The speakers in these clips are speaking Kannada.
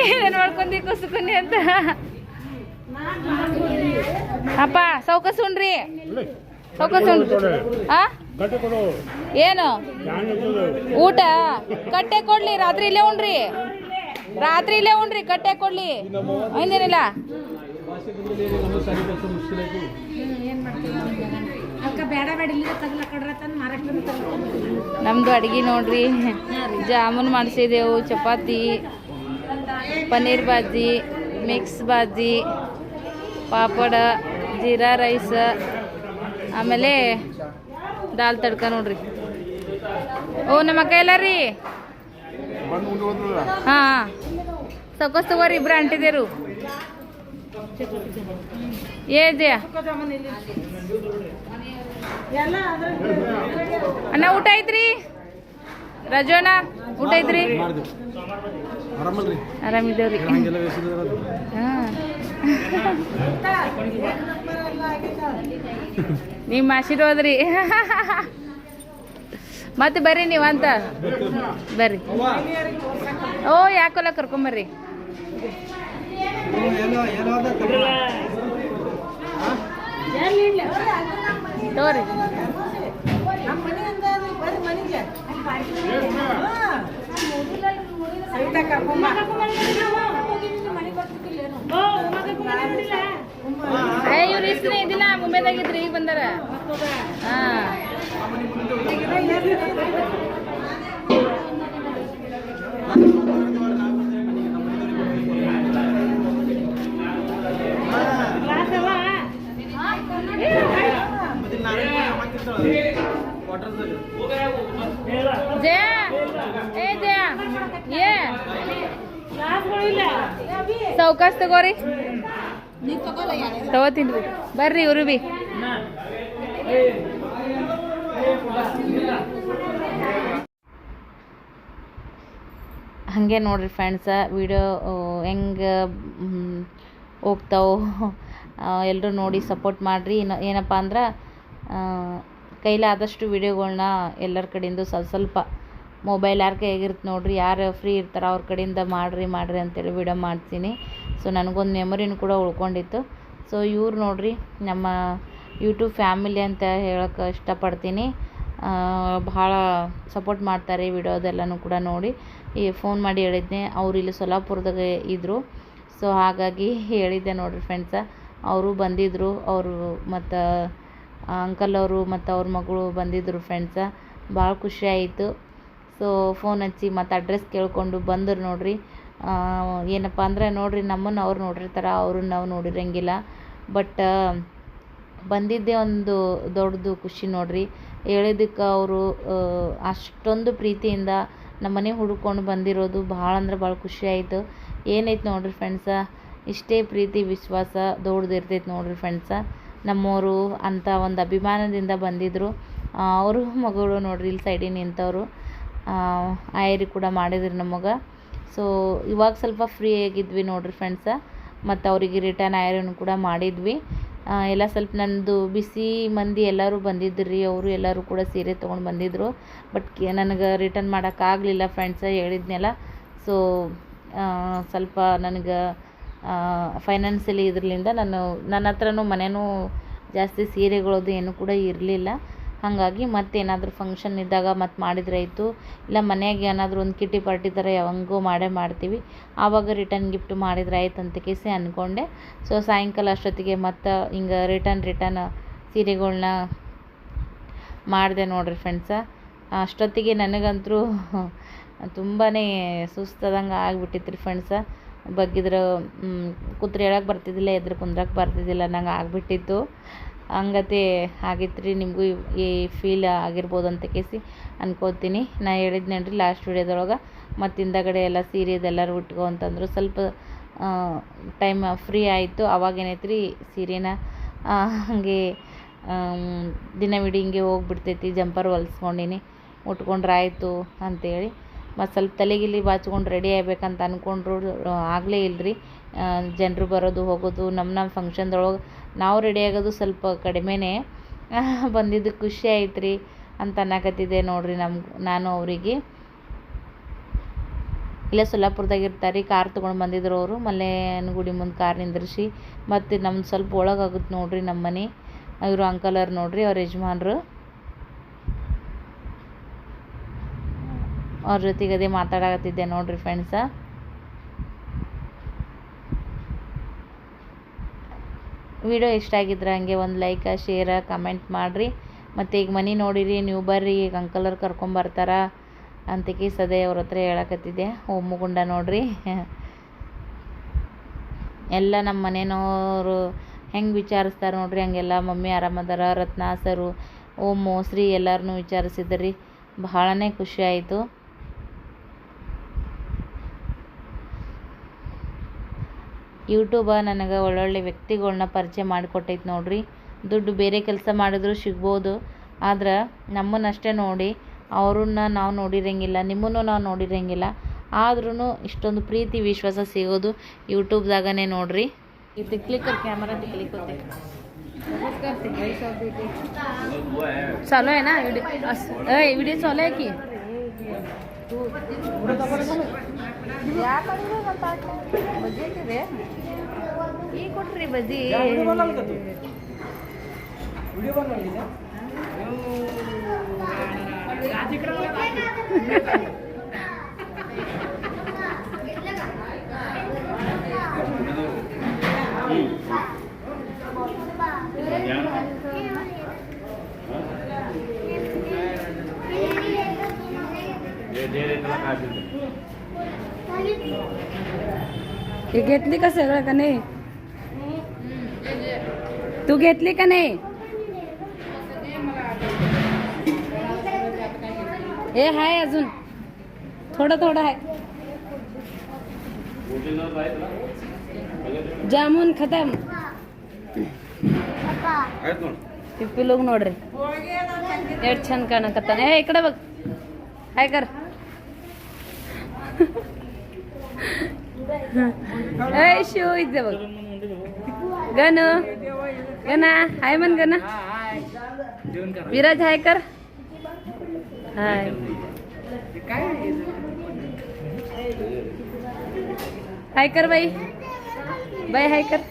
ಏನೇನು ಮಾಡ್ಕೊಂಡಿ ಕುಸುಕುನಿ ಅಂತ? ಅಪ್ಪ ಸೌಕಸ್ ಉಣ್ರಿ. ಸೌಕಸ್ ಉಣ್ರಿ ಆ? ಏನು? ಊಟ? ಕಟ್ಟೆ ಕೊಡ್ಲಿ ರಾತ್ರಿ ಇಲ್ಲೇ ಉಣ್ರಿ. ರಾತ್ರಿ ಇಲ್ಲೇ ಉಣ್ರಿ ಕಟ್ಟೆ ಕೊಡ್ಲಿ. ಐಂದೇನಿಲ್ಲ ನಮ್ದು ಅಡಿಗೆ ನೋಡ್ರಿ. ಜಾಮೂನ್ ಮಾಡಿಸಿದೆವು, ಚಪಾತಿ, ಪನ್ನೀರ್ ಬಾಜಿ ಮಿಕ್ಸ್ ಬಾಜಿ ಪಾಪಡ, ಜೀರಾ ರೈಸ್, ಆಮೇಲೆ ದಾಲ್ ತಡ್ಕ ನೋಡ್ರಿ. ಓ, ನಮ್ಮ ಅಕ್ಕ ಎಲ್ಲ ರೀ ಹಾಂ. ಸಕೋಸ್ ತಗೋರಿ, ಇಬ್ರು ಅಂಟಿದೇರು. ಏ ಅಣ್ಣ ಊಟ ಐತ್ರಿ ರಜೋಣ ಊಟ ಐತ್ರಿ ಆರಾಮಿದ್ದೇವ್ರಿ. ನಿಮ್ಮ ಆಶೀರ್ವಾದ ರೀ ಮತ್ತೆ ಬರ್ರಿ ನೀವು ಅಂತ ಬರ್ರಿ. ಓ ಯಾಕೋಲ್ಲ ಕರ್ಕೊಂಬರ್ರಿ. ತಗೋರಿ ಏ ಇವ್ರು ಇಸ್ರಿ ಇದಿಲ್ಲ ಮುಂಬೈದಾಗಿದ್ರಿ ಈಗ ಬಂದಾರ. ಹಾ. ಜಯ. ಏ ಜಯ ಏ ಸೌಕಾಸ್ ತಗೋರಿ ತಗೋತೀನಿ ಬರ್ರಿ ಇವ್ರು ಬಿ ಹಾಗೆ ನೋಡ್ರಿ ಫ್ರೆಂಡ್ಸ ವಿಡಿಯೋ ಹೆಂಗೆ ಹೋಗ್ತಾವೆ ಎಲ್ಲರೂ ನೋಡಿ ಸಪೋರ್ಟ್ ಮಾಡಿರಿ. ಇನ್ನು ಏನಪ್ಪ ಅಂದ್ರೆ ಕೈಲಾದಷ್ಟು ವಿಡಿಯೋಗಳ್ನ ಎಲ್ಲರ ಕಡೆಯಿಂದ ಸ್ವಲ್ಪ ಸ್ವಲ್ಪ ಮೊಬೈಲ್ ಯಾರ ಕೈಯಾಗಿರುತ್ತೆ ನೋಡ್ರಿ, ಯಾರು ಫ್ರೀ ಇರ್ತಾರೋ ಅವ್ರ ಕಡೆಯಿಂದ ಮಾಡಿರಿ ಮಾಡಿರಿ ಅಂತೇಳಿ ವಿಡಿಯೋ ಮಾಡ್ತೀನಿ. ಸೊ, ನನಗೊಂದು ಮೆಮೊರಿನೂ ಕೂಡ ಉಳ್ಕೊಂಡಿತ್ತು. ಸೊ, ಇವ್ರು ನೋಡಿರಿ, ನಮ್ಮ ಯೂಟ್ಯೂಬ್ ಫ್ಯಾಮಿಲಿ ಅಂತ ಹೇಳೋಕೆ ಇಷ್ಟಪಡ್ತೀನಿ. ಭಾಳ ಸಪೋರ್ಟ್ ಮಾಡ್ತಾರೆ ವಿಡಿಯೋದೆಲ್ಲನೂ ಕೂಡ ನೋಡಿ. ಈ ಫೋನ್ ಮಾಡಿ ಹೇಳಿದ್ದೆ ಅವರು ಇಲ್ಲಿ ಸೊಲ್ಲಾಪುರದಾಗ ಇದ್ದರು ಸೊ, ಹಾಗಾಗಿ ಹೇಳಿದ್ದೆ ನೋಡಿರಿ ಫ್ರೆಂಡ್ಸ ಅವರು ಬಂದಿದ್ದರು ಅವರು ಮತ್ತು ಅಂಕಲ್ ಅವರು ಮತ್ತು ಅವ್ರ ಮಗಳು ಬಂದಿದ್ದರು ಫ್ರೆಂಡ್ಸ ಭಾಳ ಖುಷಿ ಆಯಿತು. ಸೊ ಫೋನ್ ಹಚ್ಚಿ ಮತ್ತು ಅಡ್ರೆಸ್ ಕೇಳಿಕೊಂಡು ಬಂದರು ನೋಡಿರಿ. ಏನಪ್ಪ ಅಂದರೆ ನೋಡಿರಿ ನಮ್ಮನ್ನು ಅವ್ರು ನೋಡಿರ್ತಾರೆ, ಅವ್ರನ್ನ ನಾವು ನೋಡಿರಂಗಿಲ್ಲ. ಬಟ್ ಬಂದಿದ್ದೇ ಒಂದು ದೊಡ್ಡದು ಖುಷಿ ನೋಡಿರಿ. ಹೇಳಿದ್ದಕ್ಕೆ ಅವರು ಅಷ್ಟೊಂದು ಪ್ರೀತಿಯಿಂದ ನಮ್ಮನೆ ಹುಡ್ಕೊಂಡು ಬಂದಿರೋದು ಭಾಳ ಅಂದ್ರೆ ಭಾಳ ಖುಷಿ ಆಯಿತು. ಏನೈತೆ ನೋಡಿರಿ ಫ್ರೆಂಡ್ಸ ಇಷ್ಟೇ ಪ್ರೀತಿ, ವಿಶ್ವಾಸ ದೊಡ್ಡದಿರ್ತೈತೆ ನೋಡ್ರಿ ಫ್ರೆಂಡ್ಸ ನಮ್ಮವರು ಅಂತ ಒಂದು ಅಭಿಮಾನದಿಂದ ಬಂದಿದ್ದರು ಅವರು ಮಗಳು ನೋಡ್ರಿ, ಇಲ್ಲಿ ಸೈಡಿಗೆ ನಿಂತವರು. ಆಯರಿ ಕೂಡ ಮಾಡಿದ್ರು ನಮಗೆ. ಸೊ ಇವಾಗ ಸ್ವಲ್ಪ ಫ್ರೀ ಆಗಿದ್ವಿ ನೋಡ್ರಿ ಫ್ರೆಂಡ್ಸ ಮತ್ತು ಅವರಿಗೆ ರಿಟರ್ನ್ ಆಯರನ್ನು ಕೂಡ ಮಾಡಿದ್ವಿ. ಎಲ್ಲ ಸ್ವಲ್ಪ ನನ್ನದು ಬಿಸಿ ಮಂದಿ ಎಲ್ಲರೂ ಬಂದಿದ್ರು. ರೀ ಅವರು ಎಲ್ಲರೂ ಕೂಡ ಸೀರೆ ತೊಗೊಂಡು ಬಂದಿದ್ದರು ಬಟ್ ನನಗೆ ರಿಟರ್ನ್ ಮಾಡೋಕ್ಕಾಗಲಿಲ್ಲ ಫ್ರೆಂಡ್ಸ ಹೇಳಿದ್ನೆಲ್ಲ. ಸೊ ಸ್ವಲ್ಪ ನನಗೆ ಫೈನಾನ್ಸಿಯಲಿ ಇದ್ರಲಿಂದ ನಾನು, ನನ್ನ ಹತ್ರನೂ ಮನೆಯೂ ಜಾಸ್ತಿ ಸೀರೆಗಳದ್ದು ಏನೂ ಕೂಡ ಇರಲಿಲ್ಲ. ಹಾಗಾಗಿ ಮತ್ತೇನಾದರೂ ಫಂಕ್ಷನ್ ಇದ್ದಾಗ ಮತ್ತೆ ಆಯಿತು. ಇಲ್ಲ ಮನೆಯಾಗೆ ಏನಾದರೂ ಒಂದು ಕಿಟ್ಟಿ ಪಾರ್ಟಿ ಥರ ಯಾವಾಗೋ ಮಾಡೇ ಮಾಡ್ತೀವಿ. ಆವಾಗ ರಿಟರ್ನ್ ಗಿಫ್ಟ್ ಮಾಡಿದ್ರೆ ಆಯ್ತು ಅಂತ ಕೇಸಿ ಅಂದ್ಕೊಂಡೆ ಸೊ ಸಾಯಂಕಾಲ ಅಷ್ಟೊತ್ತಿಗೆ ಮತ್ತೆ ಹಿಂಗೆ ರಿಟರ್ನ್ ರಿಟರ್ನ್ ಸೀರೆಗಳನ್ನ ಮಾಡಿದೆ ನೋಡಿರಿ ಫ್ರೆಂಡ್ಸ ಅಷ್ಟೊತ್ತಿಗೆ ನನಗಂತೂ ತುಂಬಾ ಸುಸ್ತಾದಂಗೆ ಆಗಿಬಿಟ್ಟಿತ್ತು ರೀ ಫ್ರೆಂಡ್ಸ ಬಗ್ಗಿದ್ರೆ ಕೂತ್ರೆ ಹೇಳಕ್ಕೆ ಬರ್ತಿದ್ದಿಲ್ಲ, ಎದ್ರು ಕುಂದ್ರಕ್ಕೆ ಬರ್ತಿದ್ದಿಲ್ಲ, ನಂಗೆ ಆಗಿಬಿಟ್ಟಿತ್ತು. ಹಂಗತೆ ಆಗಿತ್ತು ರೀ ನಿಮಗೂ ಈ ಫೀಲ್ ಆಗಿರ್ಬೋದು ಅಂತ ಕೇಸಿ ಅನ್ಕೋತೀನಿ. ನಾ ಹೇಳಿದ್ನೇನ್ರಿ ಲಾಸ್ಟ್ ವೀಡಿಯೋದೊಳಗೆ ಮತ್ತು ಹಿಂದಗಡೆ ಎಲ್ಲ ಸೀರೆದೆಲ್ಲರೂ ಉಟ್ಕೊ ಅಂತಂದರು, ಸ್ವಲ್ಪ ಟೈಮ್ ಫ್ರೀ ಆಯಿತು. ಅವಾಗ ಏನೈತೆ ರೀ ಸೀರೆನ ಹಾಗೆ ದಿನವಿಡೀ ಹಿಂಗೆ ಹೋಗ್ಬಿಡ್ತೈತಿ, ಜಂಪರ್ ಹೊಲಿಸ್ಕೊಂಡಿನಿ ಉಟ್ಕೊಂಡ್ರೆ ಆಯಿತು ಅಂತೇಳಿ. ಮತ್ತು ಸ್ವಲ್ಪ ತಲೆಗಿಲಿ ಬಾಚ್ಕೊಂಡು ರೆಡಿ ಆಗ್ಬೇಕಂತ ಅಂದ್ಕೊಂಡ್ರು ಆಗಲೇ ಇಲ್ರಿ. ಜನರು ಬರೋದು ಹೋಗೋದು ನಮ್ಮ ನಮ್ಮ ಫಂಕ್ಷನ್ದೊಳಗೆ ನಾವು ರೆಡಿ ಆಗೋದು ಸ್ವಲ್ಪ ಕಡಿಮೆನೇ. ಬಂದಿದ್ದು ಖುಷಿ ಆಯ್ತು ರೀ ಅಂತ ಅನ್ನಕತ್ತಿದೆ ನೋಡಿರಿ ನಮ್ಮ ನಾನು ಅವರಿಗೆ. ಇಲ್ಲೇ ಸೊಲ್ಲಾಪುರದಾಗ ಇರ್ತಾರೆ, ಕಾರ್ ತೊಗೊಂಡು ಬಂದಿದ್ರು ಅವರು. ಮಲ್ಲೇನ ಗುಡಿ ಮುಂದೆ ಕಾರ್ ನಿಂದ್ರಿಸಿ, ಮತ್ತು ನಮ್ಮ ಸ್ವಲ್ಪ ಒಳಗಾಗುತ್ತೆ ನೋಡಿರಿ ನಮ್ಮ ಮನೆ. ಇವರು ಅವ್ರು ನೋಡಿರಿ, ಅವ್ರ ಯಜಮಾನ್ರು. ಅವ್ರ ಜೊತೆಗೆ ಮಾತಾಡಕತ್ತಿದ್ದೆ ನೋಡ್ರಿ ಫ್ರೆಂಡ್ಸ ವಿಡಿಯೋ ಇಷ್ಟ ಆಗಿದ್ರೆ ಹಂಗೆ ಒಂದು ಲೈಕ ಶೇರ ಕಮೆಂಟ್ ಮಾಡಿರಿ. ಮತ್ತು ಈಗ ಮನೆ ನೋಡಿರಿ, ನೀವು ಬರ್ರಿ, ಈಗ ಅಂಕಲರ್ ಕರ್ಕೊಂಬರ್ತಾರ ಅಂತಕಿ ಸದೇ ಅವ್ರ ಹತ್ರ ಹೇಳಕತ್ತಿದ್ದೆ. ಹೋಮಗುಂಡ ನೋಡ್ರಿ. ಎಲ್ಲ ನಮ್ಮ ಮನೆಯವರು ಹೆಂಗೆ ವಿಚಾರಿಸ್ತಾರೆ ನೋಡ್ರಿ, ಹಂಗೆಲ್ಲ ಮಮ್ಮಿ ಆರಾಮದಾರ ರತ್ನ ಸರು ಓಮು, ಶ್ರೀ ಎಲ್ಲರನ್ನೂ ವಿಚಾರಿಸಿದ್ರಿ. ಭಾಳನೇ ಖುಷಿ ಆಯಿತು. ಯೂಟೂಬ ನನಗೆ ಒಳ್ಳೊಳ್ಳೆ ವ್ಯಕ್ತಿಗಳನ್ನ ಪರಿಚಯ ಮಾಡಿಕೊಟ್ಟೈತೆ ನೋಡ್ರಿ. ದುಡ್ಡು ಬೇರೆ ಕೆಲಸ ಮಾಡಿದ್ರು ಸಿಗ್ಬೋದು. ಆದ್ರೆ ನಮ್ಮನ್ನಷ್ಟೇ ನೋಡಿ ಅವ್ರನ್ನ ನಾವು ನೋಡಿರಂಗಿಲ್ಲ ನಿಮ್ಮನ್ನು ನಾವು ನೋಡಿರಂಗಿಲ್ಲ. ಆದ್ರೂ ಇಷ್ಟೊಂದು ಪ್ರೀತಿ ವಿಶ್ವಾಸ ಸಿಗೋದು ಯೂಟ್ಯೂಬ್ದಾಗನೇ ನೋಡ್ರಿ. ಇದು ಕ್ಲಿಕ್ಕರ್ ಕ್ಯಾಮರಾ ತಿಕ್ಲಿಕ್ಕೆ ಚಲೋ ಏನಾ? ವಿಡಿಯೋ ವಿಡಿಯೋ ಚಲೋ ಆಕಿ? ಬಜ್ಜಿ ಈಗ ಕೊಟ್ರಿ ಬಜ್ಜಿ. ವಿಡಿಯೋ हे घेतली का सगळं का नाही? तू घेतली का नाही? हे आहे अजून. थोडं थोडं आहे जामून खतम. पिप्पी लोक नोड रे छान का ना हे इकडे बघ. हाय कर. ए शिव इथे बघ गण गणा हाय म्हण गणा विराज हाय कर हाय हाय कर बाई बाई हाय कर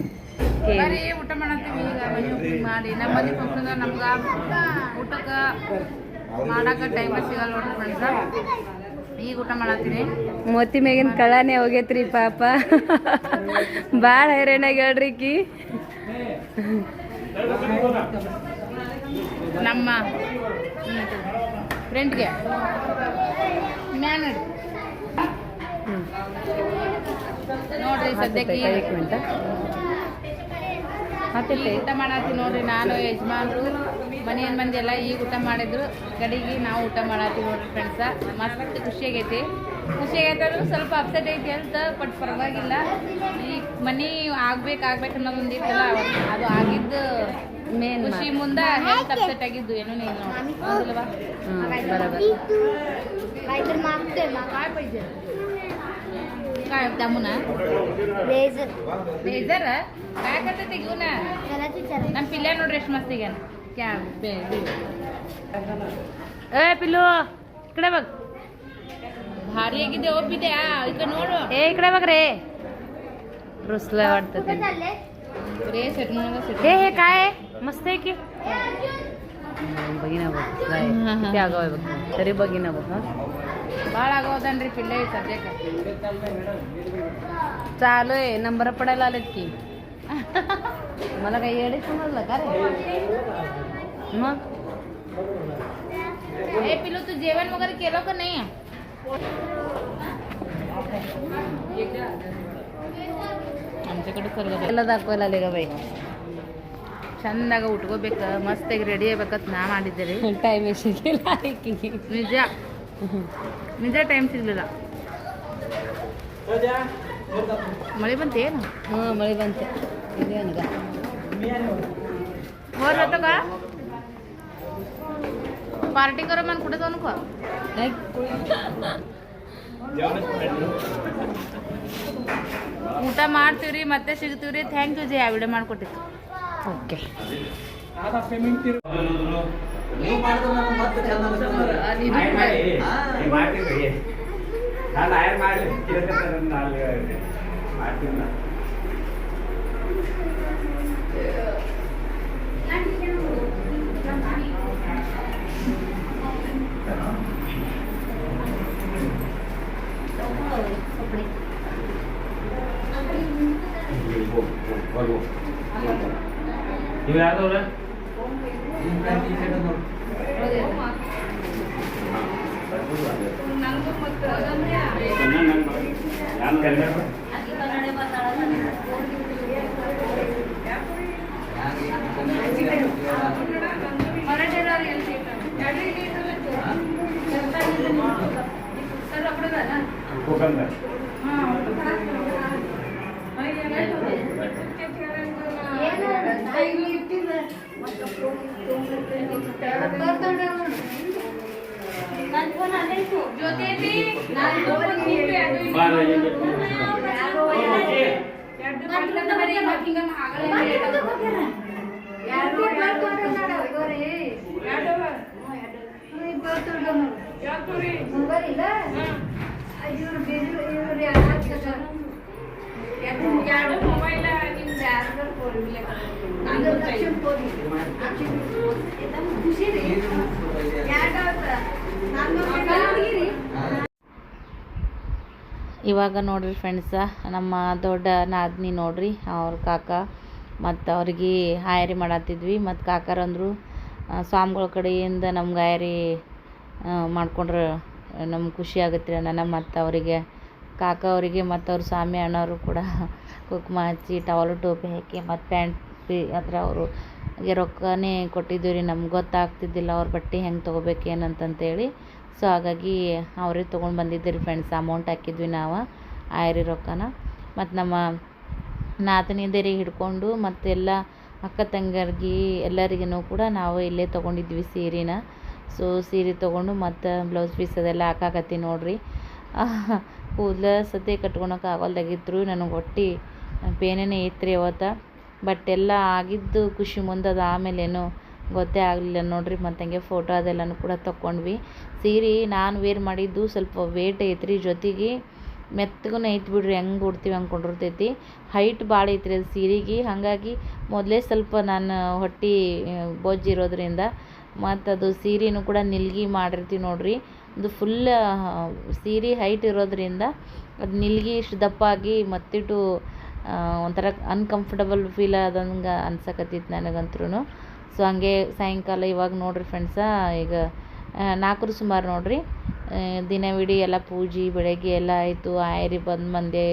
ಬರ್ರಿ ಊಟ ಮಾಡತ್ತೀವಿ ಈಗ ಮನೆ opening ಮಾಡಿ ನಮ್ಮ ಮನೆ ಫಂಕ್ಷನ್ ನಮ್ಗೆ ಊಟಕ್ಕೆ ಮಾಡಕ್ಕೆ ಟೈಮ್ ಸಿಗಲ್ಲ ನೋಡ್ರಿ ಫ್ರೆಂಡ್ಸ ಈಗ ಊಟ ಮಾಡತ್ತೀನಿ ಮೋತಿ ಮೇಗಿನ ಕಳಾನೇ ಹೋಗೈತ್ರಿ ಪಾಪ. ಭಾಳ ಹೈರಾಣಾಗ ಹೇಳ್ರಿ ಕಿ ನಮ್ಮ ಫ್ರೆಂಡ್ಗೆ ಮ್ಯಾನರ್ ನೋಡ್ರಿ ಸದ್ಯಕ್ಕೆ ಮತ್ತೆ ಊಟ ಮಾಡತ್ತಿ ನೋಡ್ರಿ ನಾನು ಯಜಮಾನ್ರು ಮನೆಯ ಮಂದಿ ಎಲ್ಲ ಈಗ ಊಟ ಮಾಡಿದ್ರು. ಕಡೆಗೆ ನಾವು ಊಟ ಮಾಡತ್ತೀವಿ ನೋಡ್ರಿ ಫ್ರೆಂಡ್ಸ ಮಸ್ತ್ ಖುಷಿಯಾಗೈತಿ ಅಷ್ಟೇ ಹೇಳ್ತಾರು ಸ್ವಲ್ಪ ಅಪ್ಸೆಟ್ ಐತಿ ಅಂತ ಬಟ್ ಪರವಾಗಿಲ್ಲ. ಈ ಮನೆ ಆಗ್ಬೇಕು ಆಗ್ಬೇಕು ಅನ್ನೋದೊಂದು ಇತ್ತಲ್ಲ ಅದು ಆಗಿದ್ದು ಮೇನ್ ಖುಷಿ ಮುಂದೆ ಹೆಲ್ತ್ ಅಪ್ಸೆಟ್ ಆಗಿದ್ದು ಏನು ನೀನು ಹೌದಲ್ವಾ? ಕಾಯ್ ತಮ್ಮನ? ಬೇಜರ್. ಬೇಜರ? ಇವನ ನಮ್ಮ ಪಿಲ್ಲೆ ನೋಡ್ರಿ ಎಷ್ಟು ಮಸ್ತಿಗೆ ಕ್ಯಾ ಬೇ ಏ ಪಿಲ್ಲು ಕಡೆ ಬಗ್ಗೆ ಆಗಿದೆ ಓ ಪಿದ್ಯಾ ಈಗ ನೋಡು ए इकडे बघ रे रुसलं वाटतं ते चालले ರೇ ಸೆಟ್ म्हणून सेट हे हे काय आहे? मस्त आहे की बघिना बघ काय हा, हा. किती आगाव आहे बघ तरी बघिना बघ हं. ಭಾಳ ಆಗೋದನ್ರಿ ಪಿಲ್ಲೆ ಈ ಸದ್ಯಕ್ಕೆ चालू आहे नंबर पडायला आलेत की मला काही येडे समजलं का रे मग ए पिलू तू जेवण वगैरे केलं का नाही आमच्याकडे सर्व त्याला दाखवायला आले का बाई ಚಂದಾಗ ಉಟ್ಕೋಬೇಕು ಮಸ್ತಾಗಿ ರೆಡಿ ಆಗ್ಬೇಕಂತ ನಾ ಮಾಡಿದ್ದೆ ರೀ टाइम एशी गेला आहे की ನಿಜ ನಿಜ ಟೈಮ್ ಸಿಗ್ಲಿಲ್ಲ ಮಳೆ ಬಂತೇನು हां मळी बनते ಇದೆ ಅನ್ಗ वर होतं का पार्टी करू मन कुठे जाऊ नको ಊಟ ಮಾಡ್ತೀವ್ರಿ ಮತ್ತೆ ಸಿಗ್ತೀವ್ರಿ ಥ್ಯಾಂಕ್ ಯು ಜಿ ಆ ವಿಡಿಯೋ ಮಾಡ್ಕೊಟ್ಟಿತ್ತು ಓಕೆ ನಾನು ಆಯರ್ ಮಾಡಿ ಕೇಳ್ತಾರೆ ನಾಲ್ಕು ಮಾಡ್ತೀನಿ ನಾನು. ಇವು ಯಾವ್ದವ್ರ ಯಾರು ಕಲ್ಯಾಣ ಕೋಕಂದ ಬಾರ ಏನು ಇವಾಗ ನೋಡ್ರಿ ಫ್ರೆಂಡ್ಸ ನಮ್ಮ ದೊಡ್ಡ ನಾದ್ನಿ ನೋಡ್ರಿ, ಅವ್ರ ಕಾಕ ಮತ್ತು ಅವ್ರಿಗೆ ಹಾಯರಿ ಮಾಡತ್ತಿದ್ವಿ ಮತ್ತು ಕಾಕರಂದ್ರು ಸ್ವಾಮಿಗಳ ಕಡೆಯಿಂದ ನಮ್ಗೆ ಹಾಯರಿ ಮಾಡ್ಕೊಂಡ್ರೆ ನಮ್ಗೆ ಖುಷಿ ಆಗುತ್ತೆ. ನನ್ನ ಮತ್ತು ಅವರಿಗೆ, ಕಾಕ ಅವರಿಗೆ ಮತ್ತು ಅವ್ರ ಸ್ವಾಮಿ ಅಣ್ಣವರು ಕೂಡ ಕುಂಕುಮ ಹಚ್ಚಿ ಟವಲು ಟೋಪಿ ಹಾಕಿ, ಮತ್ತು ಪ್ಯಾಂಟ್ ಪಿ, ಅದ್ರ ಅವರು ರೊಕ್ಕನೇ ಕೊಟ್ಟಿದ್ದೀವಿ ರೀ. ನಮ್ಗೆ ಗೊತ್ತಾಗ್ತಿದ್ದಿಲ್ಲ ಅವ್ರ ಬಟ್ಟೆ ಹೆಂಗೆ ತೊಗೋಬೇಕು ಏನಂತಂತೇಳಿ ಸೊ ಹಾಗಾಗಿ ಅವರೇ ತೊಗೊಂಡು ಬಂದಿದ್ದೀರಿ ಫ್ರೆಂಡ್ಸ್ ಅಮೌಂಟ್ ಹಾಕಿದ್ವಿ ನಾವು, ಆಯ್ರಿ ರೊಕ್ಕನ. ಮತ್ತು ನಮ್ಮ ನಾತನಿದರಿಗೆ ಹಿಡ್ಕೊಂಡು ಮತ್ತೆಲ್ಲ ಅಕ್ಕ ತಂಗಿಯರ್ಗೆ ಎಲ್ಲರಿಗೂ ಕೂಡ ನಾವು ಇಲ್ಲೇ ತೊಗೊಂಡಿದ್ವಿ ಸೀರೆನ. ಸೊ ಸೀರೆ ತೊಗೊಂಡು ಮತ್ತು ಬ್ಲೌಸ್ ಪೀಸ್ ಅದೆಲ್ಲ ಹಾಕಾಕತ್ತಿ ನೋಡ್ರಿ. ಕೂದಲ ಸತೆ ಕಟ್ಕೊಳಕ್ಕೆ ಆಗೋಲ್ದಾಗಿದ್ರು. ನನಗೆ ಹೊಟ್ಟೆ ಪೇನೇ ಇತ್ತು ಅವತ್ತು. ಬಟ್ ಎಲ್ಲ ಆಗಿದ್ದು ಖುಷಿ ಮುಂದೆ ಅದು. ಆಮೇಲೇನು ಗೊತ್ತೇ ಆಗಲಿಲ್ಲ ನೋಡ್ರಿ. ಮತ್ತು ಹಂಗೆ ಫೋಟೋ ಅದೆಲ್ಲನೂ ಕೂಡ ತೊಗೊಂಡ್ವಿ ಸೀರೆ ನಾನು ವೇರ್ ಮಾಡಿದ್ದು ಸ್ವಲ್ಪ ವೇಟ್ ಐತ್ರಿ. ಜೊತೆಗೆ ಮೆತ್ತಗೂ ಐತಿ ಬಿಡ್ರಿ. ಹೆಂಗೆ ಉಡ್ತೀವಿ, ಹಂಗೆ ಕೊಂಡಿರ್ತೈತಿ. ಹೈಟ್ ಭಾಳ ಐತ್ರಿ ಅದು ಸೀರೆಗೆ. ಹಾಗಾಗಿ ಮೊದಲೇ ಸ್ವಲ್ಪ ನಾನು ಹೊಟ್ಟೆ ಬೊಜ್ಜಿರೋದ್ರಿಂದ ಮತ್ತು ಅದು ಸೀರೆನೂ ಕೂಡ ನಿಲ್ಗಿ ಮಾಡಿರ್ತೀವಿ ನೋಡ್ರಿ. ಅದು ಫುಲ್ ಸೀರೆ ಹೈಟ್ ಇರೋದ್ರಿಂದ ಅದು ನಿಲ್ಗಿ ಇಷ್ಟು ದಪ್ಪ ಆಗಿ ಮತ್ತಿಟ್ಟು ಒಂಥರ ಅನ್ಕಂಫರ್ಟಬಲ್ ಫೀಲ್ ಆದಂಗೆ ಅನ್ಸಕತ್ತಿತ್ತು ನನಗಂತ್ರೂ ಸೊ ಹಂಗೆ ಸಾಯಂಕಾಲ ಇವಾಗ ನೋಡ್ರಿ ಫ್ರೆಂಡ್ಸ ಈಗ ನಾಲ್ಕರ ಸುಮಾರು ನೋಡ್ರಿ. ದಿನವಿಡೀ ಎಲ್ಲ ಪೂಜೆ, ಬೆಳಗ್ಗೆ ಎಲ್ಲ ಆಯಿತು, ಆಯ್ರಿ ಬಂದು ಮಂದೆ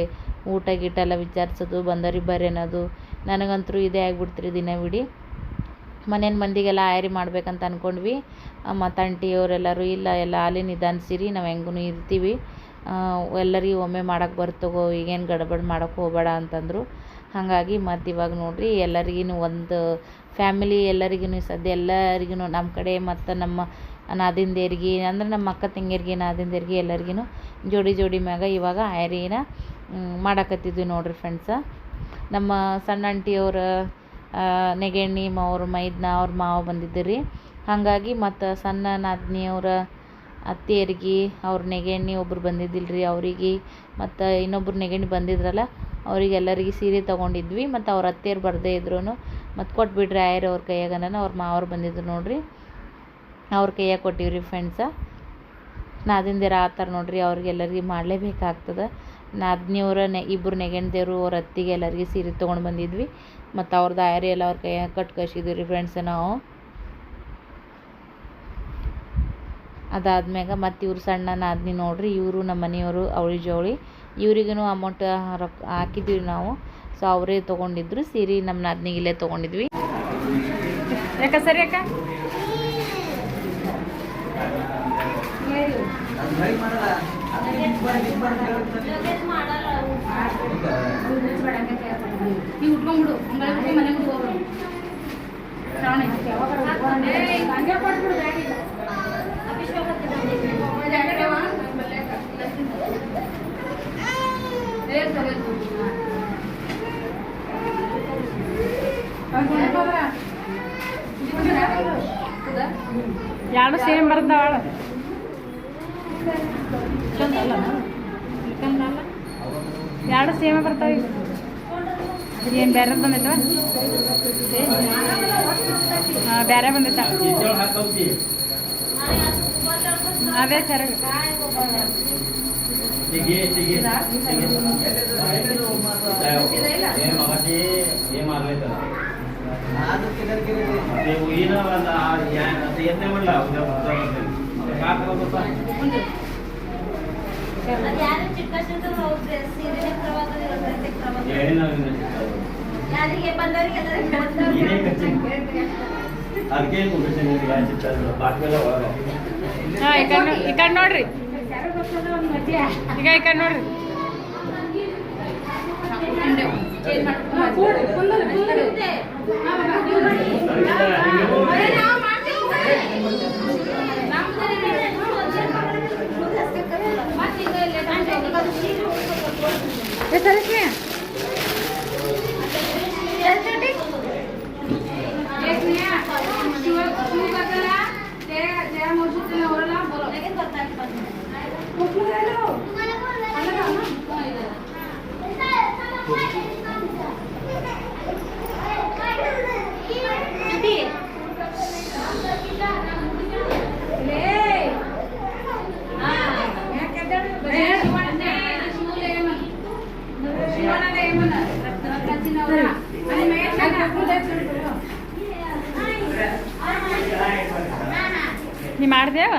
ಊಟ ಗೀಟ ಎಲ್ಲ ವಿಚಾರಿಸೋದು ಬಂದವ್ರಿಗೆ ಬರ್ರಿ ಅನ್ನೋದು ನನಗಂತೂ ಇದೇ ಆಗ್ಬಿಡ್ತ್ರಿ ದಿನವಿಡೀ ಮನೇನ ಮಂದಿಗೆಲ್ಲ ಆಯರಿ ಮಾಡ್ಬೇಕಂತ ಅಂದ್ಕೊಂಡ್ವಿ ಮತ್ತು ಅಂಟಿಯವರೆಲ್ಲರೂ ಇಲ್ಲ, ಎಲ್ಲ ಅಲ್ಲಿ ನಿಧಾನಿಸಿರಿ, ನಾವು ಹೆಂಗೂ ಇರ್ತೀವಿ. ಎಲ್ಲರಿಗೂ ಒಮ್ಮೆ ಮಾಡಕ್ಕೆ ಬರ್ತಗೋ ಈಗೇನು ಗಡ್ಬಡ್ ಮಾಡೋಕೆ ಹೋಗಬೇಡ ಅಂತಂದರು. ಹಾಗಾಗಿ ಮತ್ತು ಇವಾಗ ನೋಡಿರಿ ಎಲ್ಲರಿಗೂ ಒಂದು ಫ್ಯಾಮಿಲಿ ಎಲ್ಲರಿಗೂ ಸದ್ಯ ಎಲ್ಲರಿಗೂ ನಮ್ಮ ಕಡೆ ಮತ್ತು ನಮ್ಮ ನಾದಿಂದೇರಿಗೆ ಅಂದ್ರೆ ನಮ್ಮ ಅಕ್ಕ ತಂಗಿಯರಿಗೆ ನಾದಿಂದೇರಿಗೆ ಎಲ್ಲರಿಗೂ ಜೋಡಿ ಜೋಡಿ ಮ್ಯಾಗ ಇವಾಗ ಆಯರಿನ ಮಾಡಕತ್ತಿದ್ವಿ ನೋಡಿರಿ ಫ್ರೆಂಡ್ಸ ನಮ್ಮ ಸಣ್ಣ ಆಂಟಿಯವ್ರ ನೆಗೆಣ್ಣಿ ಅವ್ರ ಮೈದ್ನ ಅವ್ರ ಮಾವ ಬಂದಿದ್ದು ರೀ ಹಾಗಾಗಿ ಮತ್ತು ಸಣ್ಣ ನಾದಿನಿಯವ್ರ ಅತ್ತೆಯರಿಗೆ ಅವ್ರ ನೆಗೆಣ್ಣಿ ಒಬ್ರು ಬಂದಿದ್ದಿಲ್ಲ ರೀ ಅವರಿಗೆ. ಮತ್ತು ಇನ್ನೊಬ್ರು ನೆಗೆಣ್ಣಿ ಬಂದಿದ್ರಲ್ಲ, ಅವ್ರಿಗೆ ಎಲ್ಲರಿಗೆ ಸೀರೆ ತೊಗೊಂಡಿದ್ವಿ. ಮತ್ತು ಅವ್ರ ಅತ್ತೆಯರು ಬರದೇ ಇದ್ರೂ ಮತ್ತು ಕೊಟ್ಬಿಡ್ರಿ ಆಯರ್ ಅವ್ರ ಕೈಯಾಗನ ಅವ್ರ ಮಾವ್ರು ಬಂದಿದ್ರು ನೋಡಿರಿ. ಅವ್ರ ಕೈಯಾಗ ರೀ ಫ್ರೆಂಡ್ಸ ನಾದಿಂದೇರ ಆತರ ನೋಡ್ರಿ ಅವ್ರಿಗೆಲ್ಲರಿಗೆ ಮಾಡಲೇಬೇಕಾಗ್ತದೆ. ನಾದ್ನಿಯವ್ರ ನೆ ಇಬ್ಬರು ನೆಗೆಣ್ದೇವ್ರು ಅವ್ರ ಅತ್ತಿಗೆ ಎಲ್ಲರಿಗೆ ಸೀರೆ ತೊಗೊಂಡು ಬಂದಿದ್ವಿ. ಮತ್ತು ಅವ್ರ ಡೈರಿ ಎಲ್ಲ ಅವ್ರ ಕೈಯಾಗ ಕಟ್ ಕಳ್ಸಿದ್ವಿ ರೀ ಫ್ರೆಂಡ್ಸ ನಾವು ಅದಾದ್ಮ್ಯಾಗ ಮತ್ತು ಇವ್ರು ಸಣ್ಣ ನಾದ್ನಿ ನೋಡ್ರಿ ಇವರು ನಮ್ಮ ಮನೆಯವರು ಅವಳಿ ಜವಳಿ ಇವ್ರಿಗೂ ಅಮೌಂಟ್ ರೊಕ್ಕ ಹಾಕಿದ್ವಿ ನಾವು ಸೊ ಅವರೇ ತೊಗೊಂಡಿದ್ರು ಸೀರೆ ನಮ್ಮ ನಾದ್ನಿಗೆ ಇಲ್ಲೇ ತೊಗೊಂಡಿದ್ವಿ ಯಾಕ ಸರಿ ಅಕ್ಕ ಏ, ಸರಿ. ಅವ್ನ್ ಕೊಂಡ್ಕೊಂಡ್ರ? ಹೌದಾ? ಎರಡು ಸೇಮ್ ಬರ್ತಾವಳ ಚಂದ ಅಲ್ಲ ಎರಡು ಸೇಮ ಬರ್ತಾವೆ ಏನು ಬೇರೆ ಬಂದೈತವ ಹಾಂ ಬೇರೆ ಬಂದೈತ ಅದೇ ಸರ್ ಎತ್ತೇ ಮಾಡಲ್ಲ ಚಿಕ್ಕ ಚಿಕ್ಕ ಹಾಂ ಈ ಕಡೆ ಈ ಕಡೆ ನೋಡ್ರಿ ಈಗ ಈ ಕಡೆ ನೋಡ್ರಿ ನೀ ಮಾಡ್ದೇವ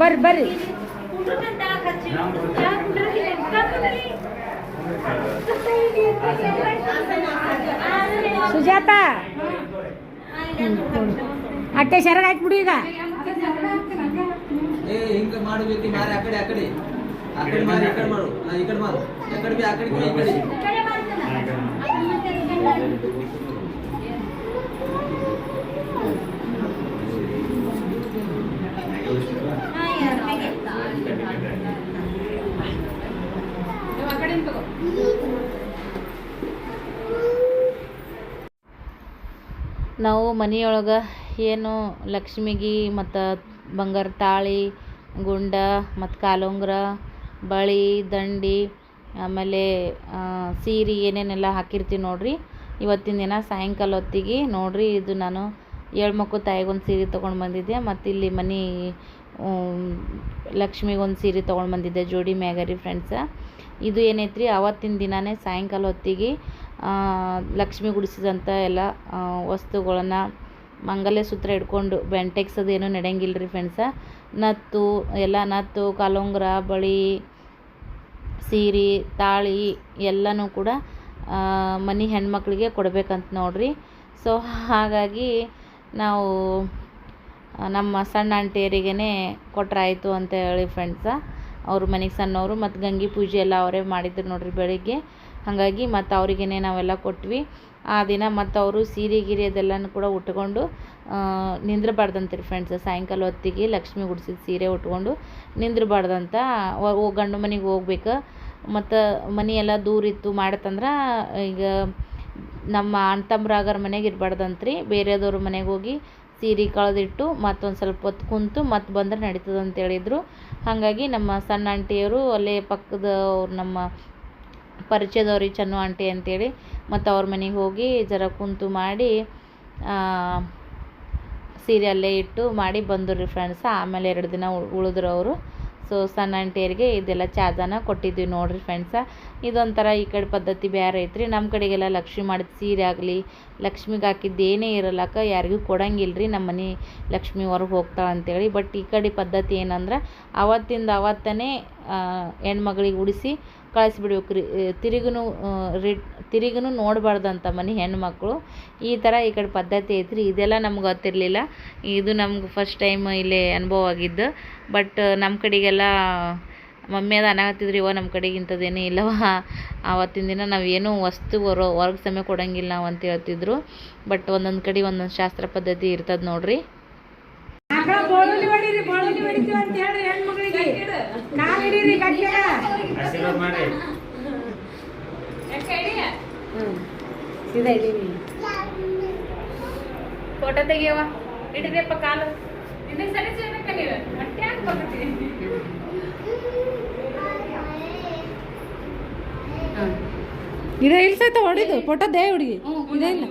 ಬರ್ರಿ ಬರ್ರಿ. ಸುಜಾತ. ಅಟ್ಟೆ ಶರಗ ಹಾಕ್ಬಿಡು ಈಗ. ಏ మారు ఇక్కడ మారు ఇక్కడ మారు ఎక్కడికి అక్కడికి ನಾವು ಮನೆಯೊಳಗೆ ಏನು ಲಕ್ಷ್ಮಿಗೆ ಮತ್ತು ಬಂಗಾರ ತಾಳಿ, ಗುಂಡ ಮತ್ತು ಕಾಲುಂಗುರ ಬಳೆ, ದಂಡಿ, ಆಮೇಲೆ ಸೀರೆ ಏನೇನೆಲ್ಲ ಹಾಕಿರ್ತೀವಿ ನೋಡಿರಿ. ಇವತ್ತಿನ ದಿನ ಸಾಯಂಕಾಲ ಹೊತ್ತಿಗೆ ನೋಡಿರಿ, ಇದು ನಾನು ಏಳ್ಮಕ್ಕು ತಾಯಿಗೊಂದು ಸೀರೆ ತೊಗೊಂಡು ಬಂದಿದ್ದೆ. ಮತ್ತು ಇಲ್ಲಿ ಮನೆ ಲಕ್ಷ್ಮಿಗೊಂದು ಸೀರೆ ತೊಗೊಂಡು ಬಂದಿದ್ದೆ, ಜೋಡಿ ಮ್ಯಾಗ ರೀ ಫ್ರೆಂಡ್ಸ. ಇದು ಏನೈತೆ ರೀ ಆವತ್ತಿನ ದಿನವೇ ಸಾಯಂಕಾಲ ಹೊತ್ತಿಗೆ ಲಕ್ಷ್ಮಿ ಗುಡಿಸಿದಂಥ ಎಲ್ಲ ವಸ್ತುಗಳನ್ನು ಮಂಗಲ್ಯ ಸೂತ್ರ ಹಿಡ್ಕೊಂಡು ಬೆಂಟೆಕ್ಸ್ ಅದೇನು ನಡೆಯಂಗಿಲ್ಲ ರೀ ಫ್ರೆಂಡ್ಸ ನತ್ತು, ಎಲ್ಲ ನತ್ತು, ಕಾಲುಂಗುರ, ಬಳಿ, ಸೀರೆ, ತಾಳಿ ಎಲ್ಲನೂ ಕೂಡ ಮನೆ ಹೆಣ್ಮಕ್ಳಿಗೆ ಕೊಡಬೇಕಂತ ನೋಡ್ರಿ. ಸೊ ಹಾಗಾಗಿ ನಾವು ನಮ್ಮ ಸಣ್ಣ ಆಂಟಿಯರಿಗೇ ಕೊಟ್ಟರಾಯಿತು ಅಂತ ಹೇಳಿ ಫ್ರೆಂಡ್ಸ ಅವ್ರ ಮನೆಗೆ ಸಣ್ಣವರು ಮತ್ತು ಗಂಗೆ ಪೂಜೆ ಎಲ್ಲ ಅವರೇ ಮಾಡಿದ್ರು ನೋಡ್ರಿ ಬೆಳಿಗ್ಗೆ. ಹಾಗಾಗಿ ಮತ್ತು ಅವ್ರಿಗೇ ನಾವೆಲ್ಲ ಕೊಟ್ವಿ. ಆ ದಿನ ಮತ್ತು ಅವರು ಸೀರೆ ಗೀರೆ ಅದೆಲ್ಲನೂ ಕೂಡ ಉಟ್ಕೊಂಡು ನಿಂದ್ರಬಾರ್ದಂತೆ ರೀ ಫ್ರೆಂಡ್ಸ್ ಸಾಯಂಕಾಲ ಹೊತ್ತಿಗೆ ಲಕ್ಷ್ಮಿ ಗುಡಿಸಿದ ಸೀರೆ ಉಟ್ಕೊಂಡು ನಿಂದ್ರಬಾರ್ದಂತ ಗಂಡು ಮನೆಗೆ ಹೋಗ್ಬೇಕು. ಮತ್ತು ಮನೆ ದೂರಿತ್ತು ಮಾಡತ್ತಂದ್ರೆ ಈಗ ನಮ್ಮ ಅಣ್ತಮ್ರಾಗರ ಮನೆಗೆ ಇರಬಾರ್ದಂತ್ರಿ. ಬೇರೆದವ್ರ ಮನೆಗೆ ಹೋಗಿ ಸೀರೆ ಕಳೆದಿಟ್ಟು ಮತ್ತೊಂದು ಸ್ವಲ್ಪ ಹೊತ್ತು ಕುಂತು ಮತ್ತೆ ಬಂದ್ರೆ ನಡೀತದೆ ಹೇಳಿದರು. ಹಾಗಾಗಿ ನಮ್ಮ ಸಣ್ಣ ಆಂಟಿಯವರು ಅಲ್ಲೇ ಪಕ್ಕದ ನಮ್ಮ ಪರಿಚಯದವ್ರಿಗೆ ಚನ್ನು ಆಂಟಿ ಅಂತೇಳಿ ಮತ್ತು ಅವ್ರ ಮನೆಗೆ ಹೋಗಿ ಜರ ಕುಂತು ಮಾಡಿ ಸೀರೆ ಅಲ್ಲೇ ಇಟ್ಟು ಮಾಡಿ ಬಂದರು ರೀ ಫ್ರೆಂಡ್ಸ್ ಆಮೇಲೆ ಎರಡು ದಿನ ಉಳಿದ್ರು ಅವರು. ಸೊ ಸಣ್ಣ ಆಂಟಿಯರಿಗೆ ಇದೆಲ್ಲ ಚಾದನ ಕೊಟ್ಟಿದ್ವಿ ನೋಡಿರಿ ಫ್ರೆಂಡ್ಸ ಇದೊಂಥರ ಈ ಕಡೆ ಪದ್ಧತಿ ಬೇರೆ ಐತ್ರಿ. ನಮ್ಮ ಕಡೆಗೆಲ್ಲ ಲಕ್ಷ್ಮಿ ಮಾಡಿದ ಸೀರೆ ಆಗಲಿ, ಲಕ್ಷ್ಮಿಗೆ ಹಾಕಿದ್ದು ಏನೇ ಯಾರಿಗೂ ಕೊಡಂಗಿಲ್ಲ ರೀ ನಮ್ಮ ಮನೆ ಲಕ್ಷ್ಮಿ ಹೊರಗೆ ಹೋಗ್ತಾಳೆ ಅಂತೇಳಿ. ಬಟ್ ಈ ಕಡೆ ಪದ್ಧತಿ ಏನಂದ್ರೆ, ಅವತ್ತಿಂದ ಅವತ್ತನೇ ಹೆಣ್ಮಗಳಿಗೆ ಉಡಿಸಿ ಕಳಿಸ್ಬಿಡ್ಬೇಕು ರೀ ತಿರುಗೂ ರಿ ತಿರುಗೂ ನೋಡಬಾರ್ದಂತ ಮನೆ ಹೆಣ್ಮಕ್ಳು. ಈ ಥರ ಈ ಕಡೆ ಪದ್ಧತಿ ಐತ್ರಿ. ಇದೆಲ್ಲ ನಮ್ಗೆ ಗೊತ್ತಿರಲಿಲ್ಲ. ಇದು ನಮ್ಗೆ ಫಸ್ಟ್ ಟೈಮ್ ಇಲ್ಲೇ ಅನುಭವ ಆಗಿದ್ದು. ಬಟ್ ನಮ್ಮ ಕಡೆಗೆಲ್ಲ ಮಮ್ಮಿ ಅದು ಅನ್ನಕತ್ತಿದ್ರು ಇವ ನಮ್ಮ ಕಡೆಗೆ ಇಂಥದ್ದೇನೂ ಇಲ್ಲವ ಆವತ್ತಿನ ದಿನ ನಾವೇನು ವಸ್ತು ಹೊರ ಹೊರಗೆ ಸಮಯ ಕೊಡಂಗಿಲ್ಲ ನಾವು ಅಂತ ಹೇಳ್ತಿದ್ರು. ಬಟ್ ಒಂದೊಂದು ಕಡೆ ಒಂದೊಂದು ಶಾಸ್ತ್ರ ಪದ್ಧತಿ ಇರ್ತದೆ ನೋಡ್ರಿ. ಆಶೀರ್ವಾದ ಮಾಡಿ. ಫೋಟೋ ತೆಗಿಯವ ಹಿಡಿದೆಪ್ಪ ಕಾಲು. ಇನ್ನೊಂದು ಸರಿ ಸೇರ್ಬೇಕ ನೀವು? ಮತ್ತೆ ಯಾಕೆ ಬರ್ತೀವಿ ಇದೇ ಇಲ್ಸ್ ಆಯ್ತಾ ಹೊಡಿದು ಫೋಟೋ ದೇ ಹುಡುಗಿ ಇದೆ ಇಲ್ಲ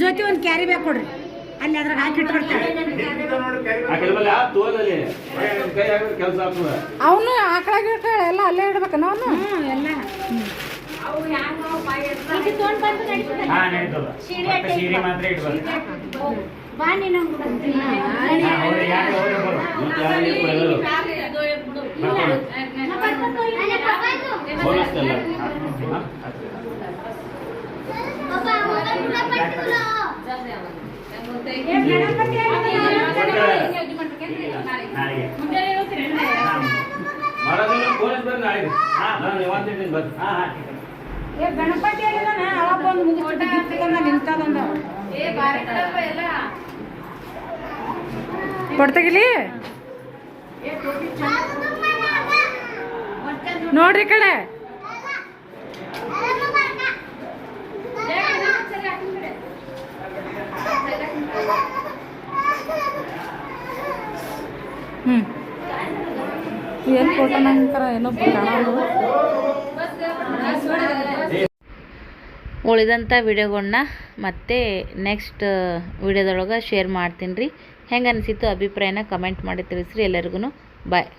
ಜೊತೆ ಒಂದು ಕ್ಯಾರಿ ಬ್ಯಾಗ್ ಕೊಡ್ರಿ ಅಲ್ಲಿ ಅದ್ರಾಗ ಹಾಕಿ ಇಟ್ಬಿಡ್ತಾಳೆ ಆ ಕಡೆ ಮೇಲೆ ಆ ತೋದಲ್ಲಿ ಕೈ ಹಾಕಿದ್ರೆ ಕೆಲಸ ಆಗ್ತದೆ. ಅವನು ಆಕಳಾಗ ಇಟ್ಟಾಳೆ ಎಲ್ಲ ಅಲ್ಲೇ ಇಡ್ಬೇಕ ನಾನು ಎಲ್ಲ. ಹಾ ಗಣಪತಿ ಕೊಡ್ತಗಿಲಿ ನೋಡ್ರಿ ಕಡೆ ಏನು ಉಳಿದಂಥ ವಿಡಿಯೋಗಳನ್ನ ಮತ್ತೆ ನೆಕ್ಸ್ಟ್ ವಿಡಿಯೋದೊಳಗೆ ಶೇರ್ ಮಾಡ್ತೀನಿ ರೀ. ಹೆಂಗೆ ಅನಿಸಿತ್ತು ಅಭಿಪ್ರಾಯನ ಕಮೆಂಟ್ ಮಾಡಿ ತಿಳಿಸ್ರಿ ಎಲ್ಲರಿಗೂ ಬಾಯ್